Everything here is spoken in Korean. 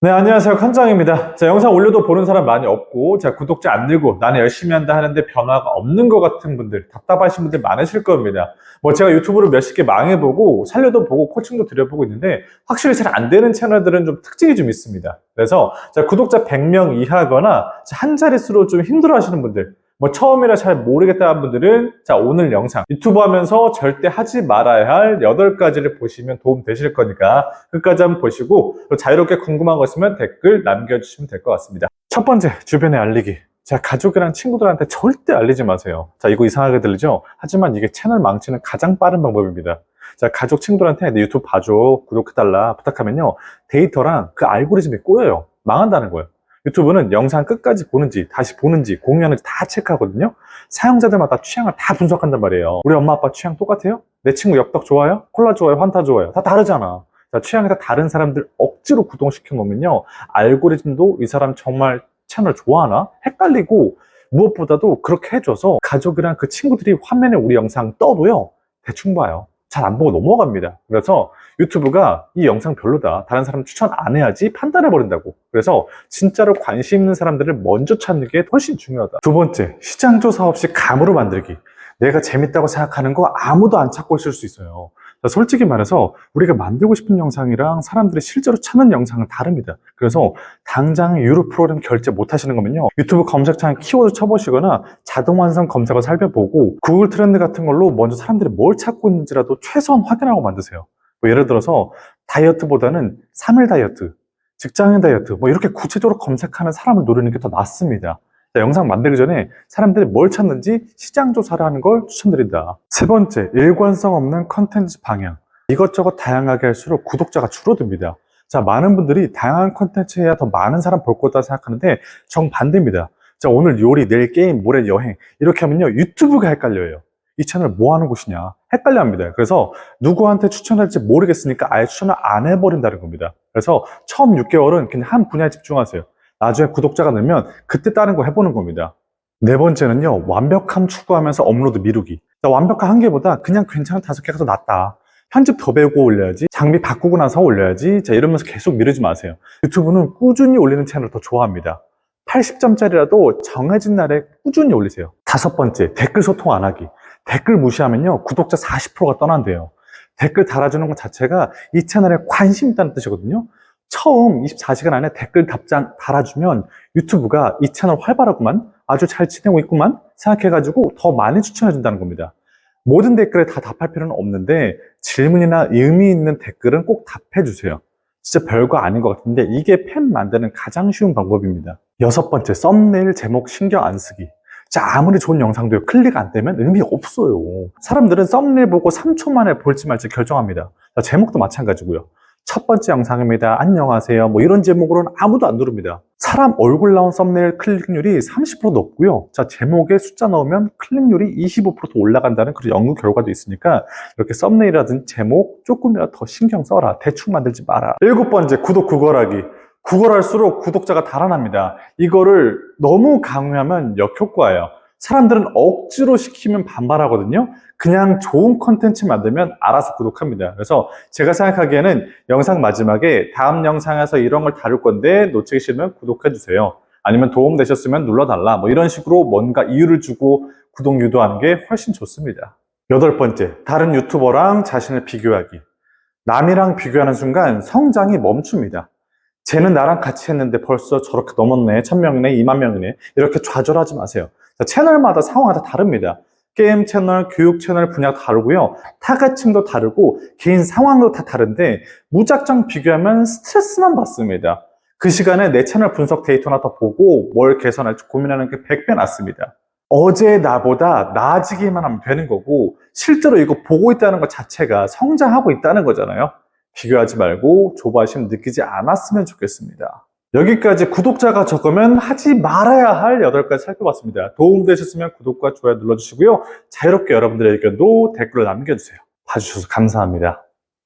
네, 안녕하세요. 컨장입니다. 자, 영상 올려도 보는 사람 많이 없고, 자, 구독자 안 늘고, 나는 열심히 한다 하는데 변화가 없는 것 같은 분들, 답답하신 분들 많으실 겁니다. 뭐, 제가 유튜브를 몇십 개 망해보고, 살려도 보고, 코칭도 드려보고 있는데, 확실히 잘 안 되는 채널들은 좀 특징이 좀 있습니다. 그래서, 자, 구독자 100명 이하거나, 자, 한 자릿수로 좀 힘들어 하시는 분들, 뭐 처음이라 잘 모르겠다는 분들은 자 오늘 영상 유튜브 하면서 절대 하지 말아야 할 8가지를 보시면 도움 되실 거니까 끝까지 한번 보시고 또 자유롭게 궁금한 거 있으면 댓글 남겨주시면 될 것 같습니다. 첫 번째 주변에 알리기. 자 가족이랑 친구들한테 절대 알리지 마세요. 자 이거 이상하게 들리죠? 하지만 이게 채널 망치는 가장 빠른 방법입니다. 자 가족 친구들한테 내 유튜브 봐줘 구독해달라 부탁하면요 데이터랑 그 알고리즘이 꼬여요. 망한다는 거예요 유튜브는 영상 끝까지 보는지 다시 보는지 공유하는지 다 체크하거든요 사용자들마다 취향을 다 분석한단 말이에요 우리 엄마 아빠 취향 똑같아요? 내 친구 엽떡 좋아요? 콜라 좋아요? 환타 좋아요? 다 다르잖아 자, 취향이 다 다른 사람들 억지로 구동시켜 놓으면요 알고리즘도 이 사람 정말 채널 좋아하나? 헷갈리고 무엇보다도 그렇게 해줘서 가족이랑 그 친구들이 화면에 우리 영상 떠도요 대충 봐요 잘 안 보고 넘어갑니다. 그래서 유튜브가 이 영상 별로다. 다른 사람 추천 안 해야지 판단해 버린다고. 그래서 진짜로 관심 있는 사람들을 먼저 찾는 게 훨씬 중요하다. 두 번째, 시장 조사 없이 감으로 만들기. 내가 재밌다고 생각하는 거 아무도 안 찾고 있을 수 있어요. 솔직히 말해서 우리가 만들고 싶은 영상이랑 사람들이 실제로 찾는 영상은 다릅니다. 그래서 당장 유료 프로그램 결제 못 하시는 거면요. 유튜브 검색창에 키워드 쳐보시거나 자동 완성 검색어 살펴보고 구글 트렌드 같은 걸로 먼저 사람들이 뭘 찾고 있는지라도 최소한 확인하고 만드세요. 뭐 예를 들어서 다이어트보다는 3일 다이어트, 직장인 다이어트 뭐 이렇게 구체적으로 검색하는 사람을 노리는 게 더 낫습니다. 자, 영상 만들기 전에 사람들이 뭘 찾는지 시장 조사를 하는 걸 추천드린다. 세 번째, 일관성 없는 컨텐츠 방향. 이것저것 다양하게 할수록 구독자가 줄어듭니다. 자, 많은 분들이 다양한 컨텐츠 해야 더 많은 사람 볼 거다 생각하는데 정반대입니다. 자, 오늘 요리, 내일 게임, 모레 여행 이렇게 하면요 유튜브가 헷갈려요. 이 채널 뭐 하는 곳이냐 헷갈려 합니다. 그래서 누구한테 추천할지 모르겠으니까 아예 추천을 안 해버린다는 겁니다. 그래서 처음 6개월은 그냥 한 분야에 집중하세요. 나중에 구독자가 늘면 그때 다른 거 해보는 겁니다. 네 번째는요, 완벽함 추구하면서 업로드 미루기. 자, 완벽한 한 개보다 그냥 괜찮은 다섯 개가 더 낫다. 편집 더 배우고 올려야지, 장비 바꾸고 나서 올려야지, 자, 이러면서 계속 미루지 마세요. 유튜브는 꾸준히 올리는 채널을 더 좋아합니다. 80점짜리라도 정해진 날에 꾸준히 올리세요. 다섯 번째, 댓글 소통 안 하기. 댓글 무시하면요, 구독자 40%가 떠난대요. 댓글 달아주는 것 자체가 이 채널에 관심 있다는 뜻이거든요. 처음 24시간 안에 댓글 답장 달아주면 유튜브가 이 채널 활발하구만, 아주 잘 지내고 있구만 생각해가지고 더 많이 추천해준다는 겁니다. 모든 댓글에 다 답할 필요는 없는데 질문이나 의미 있는 댓글은 꼭 답해주세요. 진짜 별거 아닌 것 같은데 이게 팬 만드는 가장 쉬운 방법입니다. 여섯 번째, 썸네일 제목 신경 안 쓰기. 자, 아무리 좋은 영상도요, 클릭 안 되면 의미 없어요. 사람들은 썸네일 보고 3초 만에 볼지 말지 결정합니다. 자, 제목도 마찬가지고요. 첫 번째 영상입니다. 안녕하세요. 뭐 이런 제목으로는 아무도 안 누릅니다. 사람 얼굴 나온 썸네일 클릭률이 30% 높고요. 자, 제목에 숫자 넣으면 클릭률이 25%더 올라간다는 그런 연구 결과도 있으니까 이렇게 썸네일이라든지 제목 조금이라도 더 신경 써라. 대충 만들지 마라. 일곱 번째, 구독 구걸하기. 구걸할수록 구독자가 달아납니다. 이거를 너무 강요하면 역효과예요. 사람들은 억지로 시키면 반발하거든요. 그냥 좋은 컨텐츠 만들면 알아서 구독합니다. 그래서 제가 생각하기에는 영상 마지막에 다음 영상에서 이런 걸 다룰 건데 놓치기 싫으면 구독해 주세요. 아니면 도움 되셨으면 눌러달라. 뭐 이런 식으로 뭔가 이유를 주고 구독 유도하는 게 훨씬 좋습니다. 여덟 번째, 다른 유튜버랑 자신을 비교하기. 남이랑 비교하는 순간 성장이 멈춥니다. 쟤는 나랑 같이 했는데 벌써 저렇게 넘었네. 천명이네, 이만명이네. 이렇게 좌절하지 마세요. 채널마다 상황이 다 다릅니다. 게임 채널, 교육 채널 분야 다르고요. 타겟층도 다르고 개인 상황도 다 다른데 무작정 비교하면 스트레스만 받습니다. 그 시간에 내 채널 분석 데이터나 더 보고 뭘 개선할지 고민하는 게 100배 낫습니다. 어제 나보다 나아지기만 하면 되는 거고 실제로 이거 보고 있다는 것 자체가 성장하고 있다는 거잖아요. 비교하지 말고 조바심 느끼지 않았으면 좋겠습니다. 여기까지 구독자가 적으면 하지 말아야 할 8가지 살펴봤습니다. 도움되셨으면 구독과 좋아요 눌러주시고요. 자유롭게 여러분들의 의견도 댓글로 남겨주세요. 봐주셔서 감사합니다.